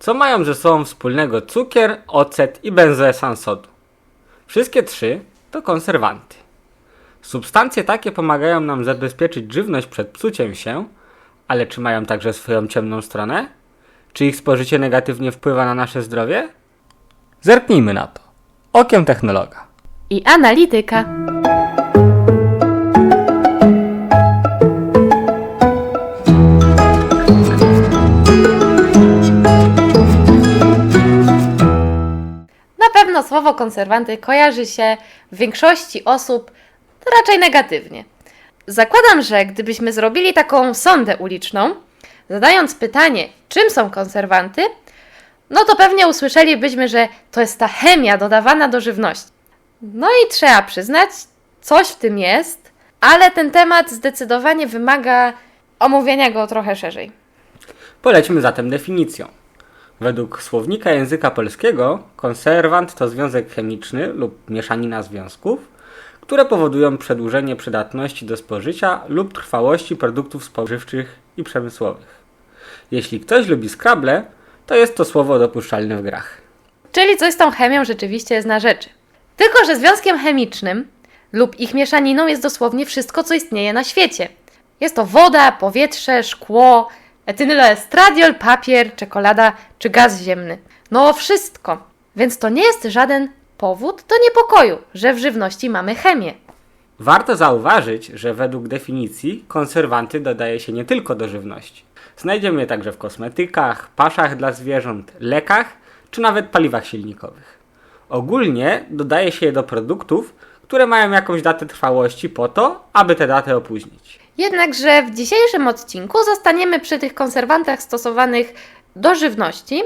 Co mają ze sobą wspólnego cukier, ocet i benzoesan sodu? Wszystkie trzy to konserwanty. Substancje takie pomagają nam zabezpieczyć żywność przed psuciem się, ale czy mają także swoją ciemną stronę? Czy ich spożycie negatywnie wpływa na nasze zdrowie? Zerknijmy na to. Okiem technologa. i analityka. Konserwanty kojarzy się w większości osób raczej negatywnie. Zakładam, że gdybyśmy zrobili taką sondę uliczną, zadając pytanie, czym są konserwanty, no to pewnie usłyszelibyśmy, że to jest ta chemia dodawana do żywności. No i trzeba przyznać, coś w tym jest, ale ten temat zdecydowanie wymaga omówienia go trochę szerzej. Polećmy zatem definicją. Według słownika języka polskiego konserwant to związek chemiczny lub mieszanina związków, które powodują przedłużenie przydatności do spożycia lub trwałości produktów spożywczych i przemysłowych. Jeśli ktoś lubi Scrabble, to jest to słowo dopuszczalne w grach. Czyli coś z tą chemią rzeczywiście jest na rzeczy. Tylko, że związkiem chemicznym lub ich mieszaniną jest dosłownie wszystko, co istnieje na świecie. Jest to woda, powietrze, szkło, etynyloestradiol, papier, czekolada czy gaz ziemny. No wszystko. Więc to nie jest żaden powód do niepokoju, że w żywności mamy chemię. Warto zauważyć, że według definicji konserwanty dodaje się nie tylko do żywności. Znajdziemy je także w kosmetykach, paszach dla zwierząt, lekach czy nawet paliwach silnikowych. Ogólnie dodaje się je do produktów, które mają jakąś datę trwałości po to, aby tę datę opóźnić. Jednakże w dzisiejszym odcinku zostaniemy przy tych konserwantach stosowanych do żywności.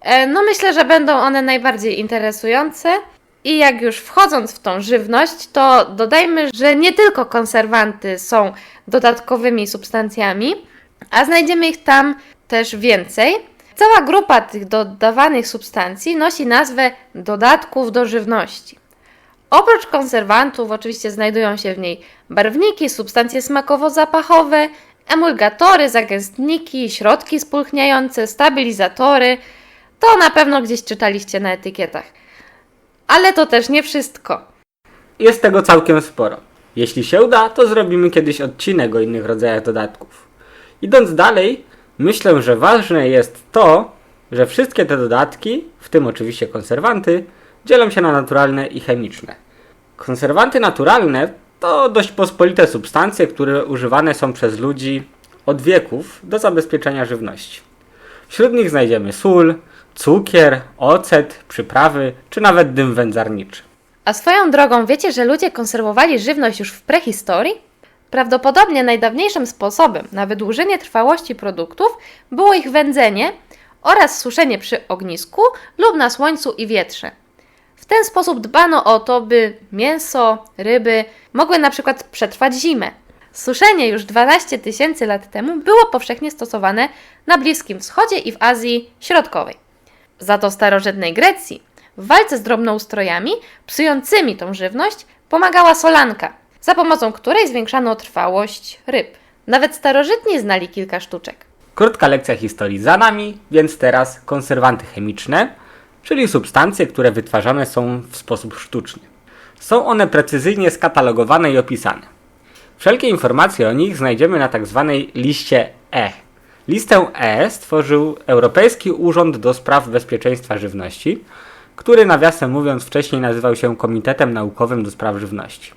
E, No myślę, że będą one najbardziej interesujące. I jak już wchodząc w tą żywność, to dodajmy, że nie tylko konserwanty są dodatkowymi substancjami, a znajdziemy ich tam też więcej. Cała grupa tych dodawanych substancji nosi nazwę dodatków do żywności. Oprócz konserwantów, oczywiście znajdują się w niej barwniki, substancje smakowo-zapachowe, emulgatory, zagęstniki, środki spulchniające, stabilizatory. To na pewno gdzieś czytaliście na etykietach. Ale to też nie wszystko. Jest tego całkiem sporo. Jeśli się uda, to zrobimy kiedyś odcinek o innych rodzajach dodatków. Idąc dalej, myślę, że ważne jest to, że wszystkie te dodatki, w tym oczywiście konserwanty, dzielą się na naturalne i chemiczne. Konserwanty naturalne to dość pospolite substancje, które używane są przez ludzi od wieków do zabezpieczenia żywności. Wśród nich znajdziemy sól, cukier, ocet, przyprawy czy nawet dym wędzarniczy. A swoją drogą wiecie, że ludzie konserwowali żywność już w prehistorii? Prawdopodobnie najdawniejszym sposobem na wydłużenie trwałości produktów było ich wędzenie oraz suszenie przy ognisku lub na słońcu i wietrze. Ten sposób dbano o to, by mięso, ryby mogły na przykład przetrwać zimę. Suszenie już 12 tysięcy lat temu było powszechnie stosowane na Bliskim Wschodzie i w Azji Środkowej. Za to starożytnej Grecji w walce z drobnoustrojami psującymi tą żywność pomagała solanka, za pomocą której zwiększano trwałość ryb. Nawet starożytni znali kilka sztuczek. Krótka lekcja historii za nami, więc teraz konserwanty chemiczne, czyli substancje, które wytwarzane są w sposób sztuczny. Są one precyzyjnie skatalogowane i opisane. Wszelkie informacje o nich znajdziemy na tzw. liście E. Listę E stworzył Europejski Urząd do Spraw Bezpieczeństwa Żywności, który nawiasem mówiąc wcześniej nazywał się Komitetem Naukowym do Spraw Żywności.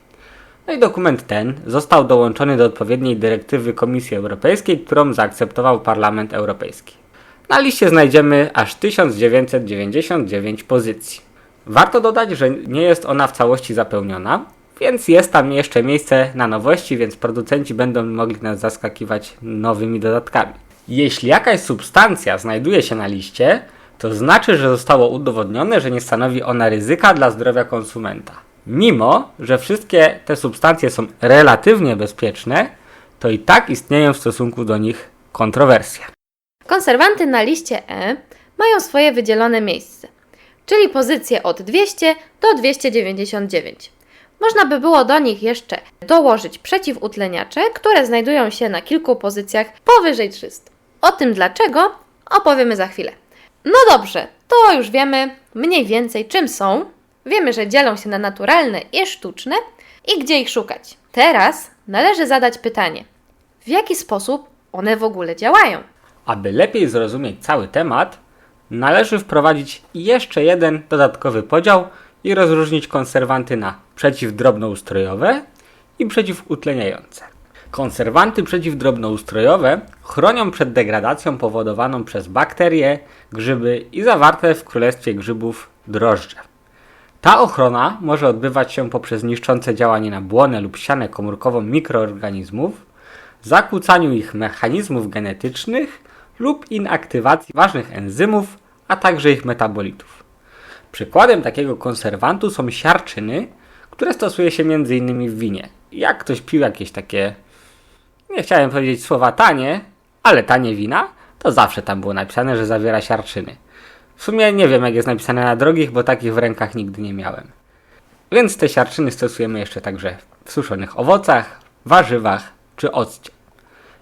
No i dokument ten został dołączony do odpowiedniej dyrektywy Komisji Europejskiej, którą zaakceptował Parlament Europejski. Na liście znajdziemy aż 1999 pozycji. Warto dodać, że nie jest ona w całości zapełniona, więc jest tam jeszcze miejsce na nowości, więc producenci będą mogli nas zaskakiwać nowymi dodatkami. Jeśli jakaś substancja znajduje się na liście, to znaczy, że zostało udowodnione, że nie stanowi ona ryzyka dla zdrowia konsumenta. Mimo, że wszystkie te substancje są relatywnie bezpieczne, to i tak istnieją w stosunku do nich kontrowersje. Konserwanty na liście E mają swoje wydzielone miejsce, czyli pozycje od 200 do 299. Można by było do nich jeszcze dołożyć przeciwutleniacze, które znajdują się na kilku pozycjach powyżej 300. O tym dlaczego opowiemy za chwilę. No dobrze, to już wiemy mniej więcej czym są. Wiemy, że dzielą się na naturalne i sztuczne i gdzie ich szukać. Teraz należy zadać pytanie: w jaki sposób one w ogóle działają? Aby lepiej zrozumieć cały temat, należy wprowadzić jeszcze jeden dodatkowy podział i rozróżnić konserwanty na przeciwdrobnoustrojowe i przeciwutleniające. Konserwanty przeciwdrobnoustrojowe chronią przed degradacją powodowaną przez bakterie, grzyby i zawarte w królestwie grzybów drożdże. Ta ochrona może odbywać się poprzez niszczące działanie na błonę lub sianę komórkową mikroorganizmów, zakłócaniu ich mechanizmów genetycznych lub inaktywacji ważnych enzymów, a także ich metabolitów. Przykładem takiego konserwantu są siarczyny, które stosuje się m.in. w winie. Jak ktoś pił jakieś takie, nie chciałem powiedzieć słowa tanie, ale tanie wina, to zawsze tam było napisane, że zawiera siarczyny. W sumie nie wiem, jak jest napisane na drogich, bo takich w rękach nigdy nie miałem. Więc te siarczyny stosujemy jeszcze także w suszonych owocach, warzywach czy occie.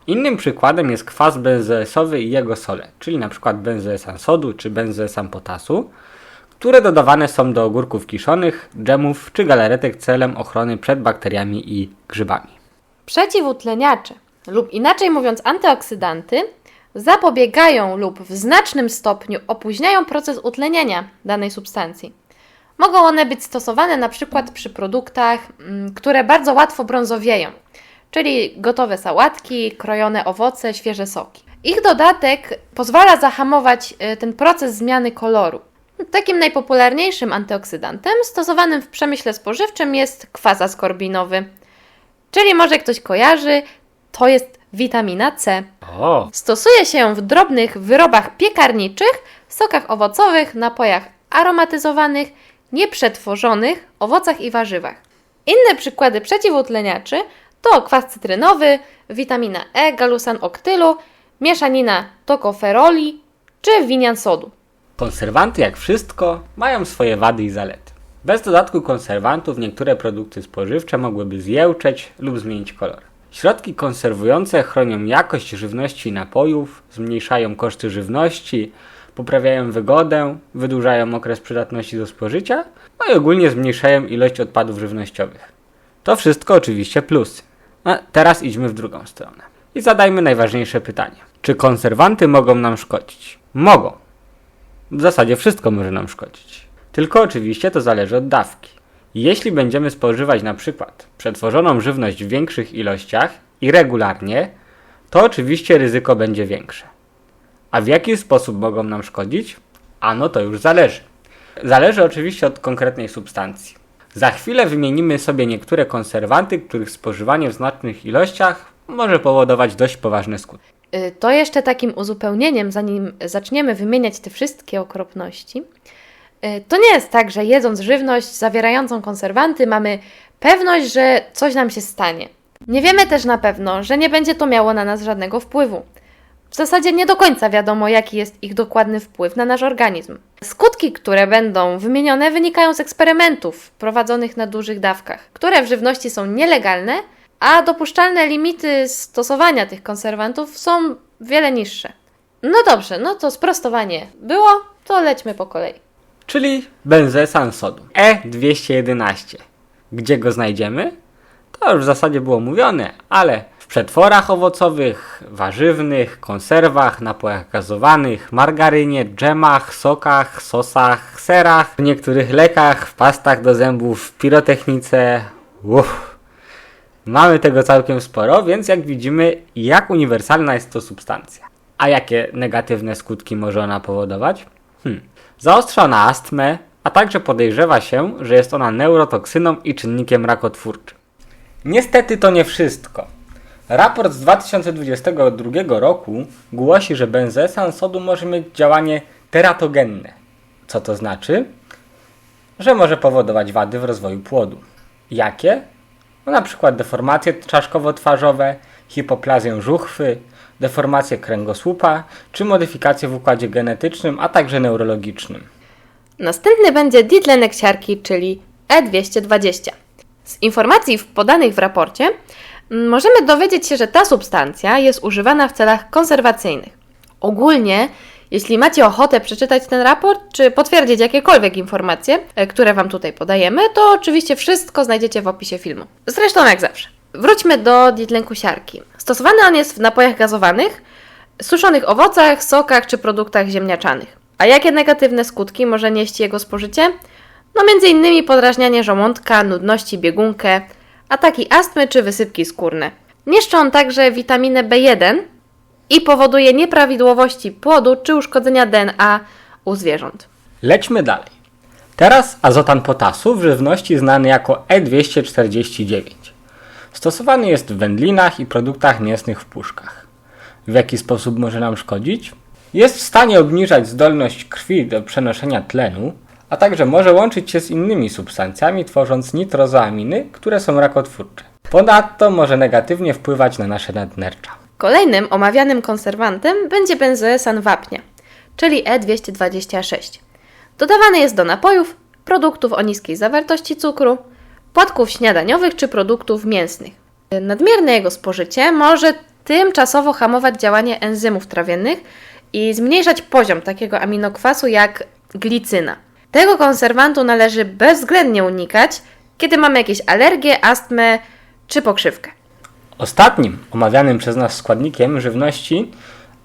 Innym przykładem jest kwas benzoesowy i jego sole, czyli np. benzoesan sodu czy benzoesan potasu, które dodawane są do ogórków kiszonych, dżemów czy galaretek celem ochrony przed bakteriami i grzybami. Przeciwutleniacze, lub inaczej mówiąc antyoksydanty, zapobiegają lub w znacznym stopniu opóźniają proces utleniania danej substancji. Mogą one być stosowane na przykład przy produktach, mm, które bardzo łatwo brązowieją, czyli gotowe sałatki, krojone owoce, świeże soki. Ich dodatek pozwala zahamować y, ten proces zmiany koloru. Takim najpopularniejszym antyoksydantem stosowanym w przemyśle spożywczym jest kwas askorbinowy. Czyli może ktoś kojarzy, to jest witamina C. O, Stosuje się ją w drobnych wyrobach piekarniczych, sokach owocowych, napojach aromatyzowanych, nieprzetworzonych, owocach i warzywach. Inne przykłady przeciwutleniaczy to kwas cytrynowy, witamina E, galusan oktylu, mieszanina tokoferoli czy winian sodu. konserwanty jak wszystko mają swoje wady i zalety. Bez dodatku konserwantów niektóre produkty spożywcze mogłyby zjełczeć lub zmienić kolor. Środki konserwujące chronią jakość żywności i napojów, zmniejszają koszty żywności, poprawiają wygodę, wydłużają okres przydatności do spożycia, no i ogólnie zmniejszają ilość odpadów żywnościowych. To wszystko oczywiście plusy. A teraz idźmy w drugą stronę. I zadajmy najważniejsze pytanie. Czy konserwanty mogą nam szkodzić? Mogą. W zasadzie wszystko może nam szkodzić. Tylko oczywiście to zależy od dawki. Jeśli będziemy spożywać na przykład przetworzoną żywność w większych ilościach i regularnie, to oczywiście ryzyko będzie większe. A w jaki sposób mogą nam szkodzić? Ano to już zależy. Zależy oczywiście od konkretnej substancji. Za chwilę wymienimy sobie niektóre konserwanty, których spożywanie w znacznych ilościach może powodować dość poważne skutki. Y, To jeszcze takim uzupełnieniem, zanim zaczniemy wymieniać te wszystkie okropności, y, to nie jest tak, że jedząc żywność zawierającą konserwanty mamy pewność, że coś nam się stanie. Nie wiemy też na pewno, że nie będzie to miało na nas żadnego wpływu. W zasadzie nie do końca wiadomo, jaki jest ich dokładny wpływ na nasz organizm. Skutki, które będą wymienione, wynikają z eksperymentów prowadzonych na dużych dawkach, które w żywności są nielegalne, a dopuszczalne limity stosowania tych konserwantów są wiele niższe. No dobrze, no to sprostowanie było, to lećmy po kolei. czyli benzesan sodu E211. Gdzie go znajdziemy? To już w zasadzie było mówione, ale przetworach owocowych, warzywnych, konserwach, napojach gazowanych, margarynie, dżemach, sokach, sosach, serach, w niektórych lekach, w pastach do zębów, w pirotechnice. Uff. Mamy tego całkiem sporo, więc jak widzimy, jak uniwersalna jest to substancja. A jakie negatywne skutki może ona powodować? Hmm. Zaostrza na astmę, a także podejrzewa się, że jest ona neurotoksyną i czynnikiem rakotwórczym. Niestety to nie wszystko. Raport z 2022 roku głosi, że benzesan sodu może mieć działanie teratogenne. Co to znaczy? Że może powodować wady w rozwoju płodu. Jakie? No na przykład deformacje czaszkowo-twarzowe, hipoplazję żuchwy, deformację kręgosłupa czy modyfikacje w układzie genetycznym, a także neurologicznym. Następny będzie ditlenek siarki, czyli E220. Z informacji podanych w raporcie możemy dowiedzieć się, że ta substancja jest używana w celach konserwacyjnych. Ogólnie Jeśli macie ochotę przeczytać ten raport, czy potwierdzić jakiekolwiek informacje, e, które Wam tutaj podajemy, to oczywiście wszystko znajdziecie w opisie filmu. Zresztą jak zawsze. Wróćmy do dietlenku siarki. Stosowany on jest w napojach gazowanych, suszonych owocach, sokach czy produktach ziemniaczanych. A jakie negatywne skutki może nieść jego spożycie? No między innymi podrażnianie żołądka, nudności, biegunkę, ataki astmy czy wysypki skórne. Niszczy on także witaminę B1 i powoduje nieprawidłowości płodu czy uszkodzenia DNA u zwierząt. Lećmy dalej. Teraz azotan potasu w żywności znany jako E249. Stosowany jest w wędlinach i produktach mięsnych w puszkach. W jaki sposób może nam szkodzić? Jest w stanie obniżać zdolność krwi do przenoszenia tlenu, a także może łączyć się z innymi substancjami, tworząc nitrozoaminy, które są rakotwórcze. Ponadto może negatywnie wpływać na nasze nadnercza. Kolejnym omawianym konserwantem będzie benzoesan wapnia, czyli E226. Dodawany jest do napojów, produktów o niskiej zawartości cukru, płatków śniadaniowych czy produktów mięsnych. Nadmierne jego spożycie może tymczasowo hamować działanie enzymów trawiennych i zmniejszać poziom takiego aminokwasu jak glicyna. Tego konserwantu należy bezwzględnie unikać, kiedy mamy jakieś alergie, astmę czy pokrzywkę. Ostatnim omawianym przez nas składnikiem żywności,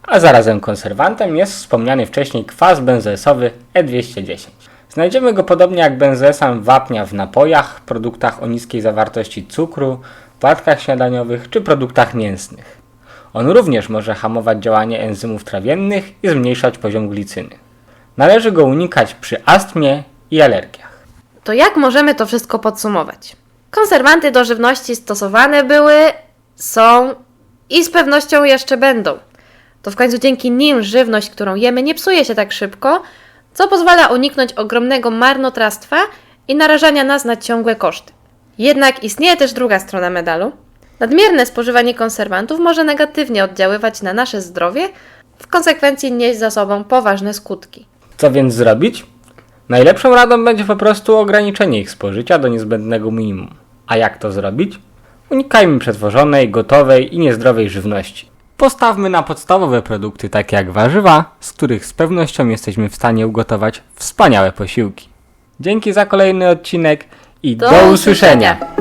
a zarazem konserwantem jest wspomniany wcześniej kwas benzoesowy E210. Znajdziemy go podobnie jak benzoesan wapnia w napojach, produktach o niskiej zawartości cukru, płatkach śniadaniowych czy produktach mięsnych. On również może hamować działanie enzymów trawiennych i zmniejszać poziom glicyny. Należy go unikać przy astmie i alergiach. To jak możemy to wszystko podsumować? Konserwanty do żywności stosowane były, są i z pewnością jeszcze będą. To w końcu dzięki nim żywność, którą jemy, nie psuje się tak szybko, co pozwala uniknąć ogromnego marnotrawstwa i narażania nas na ciągłe koszty. Jednak istnieje też druga strona medalu. Nadmierne spożywanie konserwantów może negatywnie oddziaływać na nasze zdrowie, w konsekwencji nieść za sobą poważne skutki. Co więc zrobić? Najlepszą radą będzie po prostu ograniczenie ich spożycia do niezbędnego minimum. A jak to zrobić? Unikajmy przetworzonej, gotowej i niezdrowej żywności. Postawmy na podstawowe produkty takie jak warzywa, z których z pewnością jesteśmy w stanie ugotować wspaniałe posiłki. Dzięki za kolejny odcinek i do, Do usłyszenia. usłyszenia.